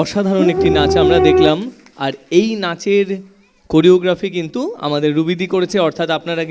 অসাধারণ একটি নাচ আমরা দেখলাম। আর এই নাচের কোরিওগ্রাফি কিন্তু আমাদের রুবিদি করেছে, অর্থাৎ আপনারা কিন্তু